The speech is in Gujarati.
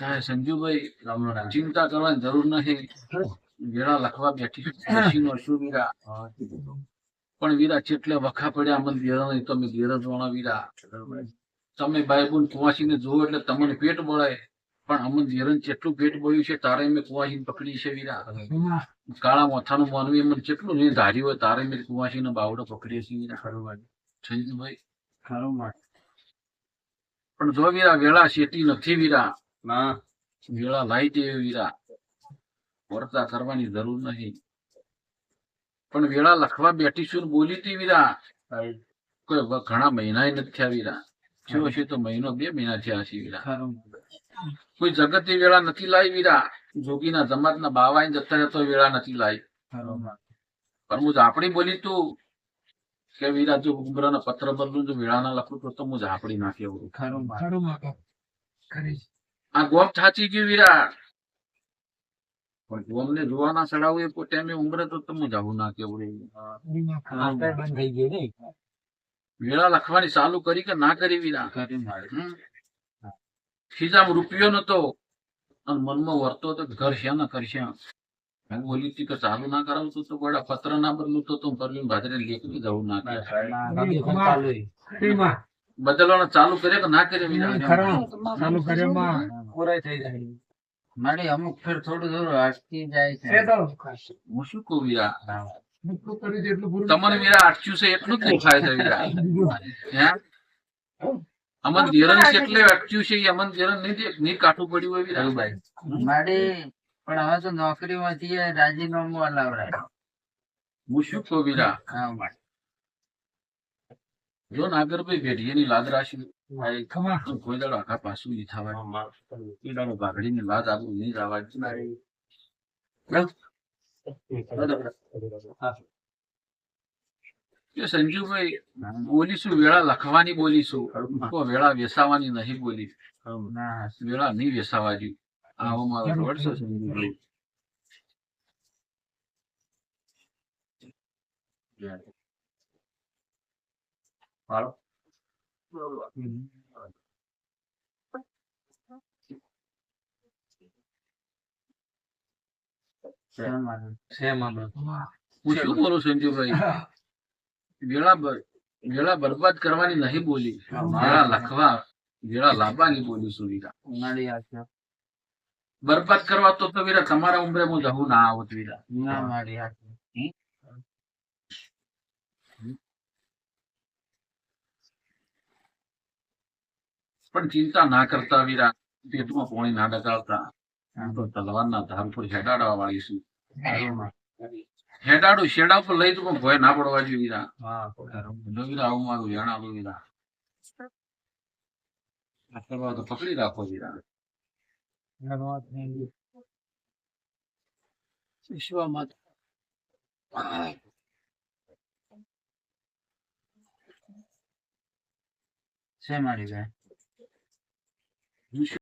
હા, સંજુભાઈ ચિંતા કરવાની જરૂર નથી. વેળા લખવા બેઠી. બેસીનો શું વીરા? પણ વીરા ચેટલે વખા પડ્યા મને ધીરજ તમે ધીરજ વાળા વીરા. તમે બોન કુવાસીને જુઓ એટલે તમને પેટ બળાય પણ અમને ધીરજ જેટલું પેટ બળ્યું છે તારે મેં કુવાસીને પકડી છે વીરા. કાળા માથાનું માનવી મને જેટલું નહીં ધાર્યું હોય તારે મેં કુવાસીને બાવડો પકડીએ છીએ વીરા. સંજુભાઈ? પણ જો વીરા વેળા શેટી નથી વીરા વેળા લાઈ દે વીરા. વર્તા કરવાની જરૂર નહીં. પણ વેળા લખવા બેઠીશું ને બોલી હતી વીરા. કોઈ ઘણા મહિના નથી થયા વીરા. થયો છે તો મહિનો બે મહિના થયા છે વીરા. કોઈ જગતની વેળા નથી લાવી વીરા. જોગીના જમાતના બાવા જતા રહેતો વેળા નથી લાવી પણ હું ઝાપડી બોલી તું કે વીરા જો ઉમરાના પત્ર બદલું જો વેળા ના લખું તો હું ઝાપડી નાખી આવું આ ગોમ થાચી ગયું વીરા પણ ગોમને જોવાના સડાવું એ પોતે અમે ઉમરે તો તમે જાવું ના કેવું વેળા લખવાની ચાલુ કરી કે ના કરી વીરા ખીજામ રૂપિયો નતો અને મનમાં વર્તો તો ઘર છે ના કરશે હું બોલી હતી કે ચાલુ ના કરાવતું તો બડા પત્ર ના બદલું તો તું પરવીન ભાદરે લેખી જવું ના બદલવાનું ચાલુ કરે કે ના કરે મારી? અમુક ફેર થોડું થોડું અટકી જાય છે. હું શું કહું તમને વીરા અટક્યું છે એટલું જ થાય છે વીરા અમન ધીરન છે એટલે અટક્યું છે અમન ધીરન નહીં દે- નહીં કાઠું પડ્યું હોય વિરાભાઈ મારે પણ હવે તો નોકરી માંથી રાજીનામું અલાવડાય. હું શું કહું વીરા હા જો નાગરભાઈ ભેડિયાની લાદ રાશી કોઈ દાડો આખા પાછું નહીં થવા એ દાડો ભાગડીની લાદ આવું નહીં જવા સંજુભાઈ બોલીશું વેળા લખવાની બોલીશું. વેળા વેસાવાની નહીં બોલી. વેળા નહીં વેસાવા જોઈએ આવો મારો રોડ છે સંજુભાઈ. બોલું સંજુભાઈ વેળા વેળા બરબાદ કરવાની નહીં બોલી વેળા લખવા વેળા લાવવાની બોલી આશા બરબાદ કરવા તો તો વીરા તમારા ઉંમરે હું જવું ના આવત વીરા ના મારી પણ ચિંતા ના કરતા વીરા પેટમાં પોણી ના ડગાવતા. તો તલવારના ધાર પર હેડાડવા વાળી છું. હેડાડું શેડા પર લઈ તો પણ ભય ના પડવા જોઈએ વીરા. વીરા આવું મારું વેણ આવું વીરા. કરવા તો પકડી રાખો વીરા. વિશ્વમાં છે મારી Ничего.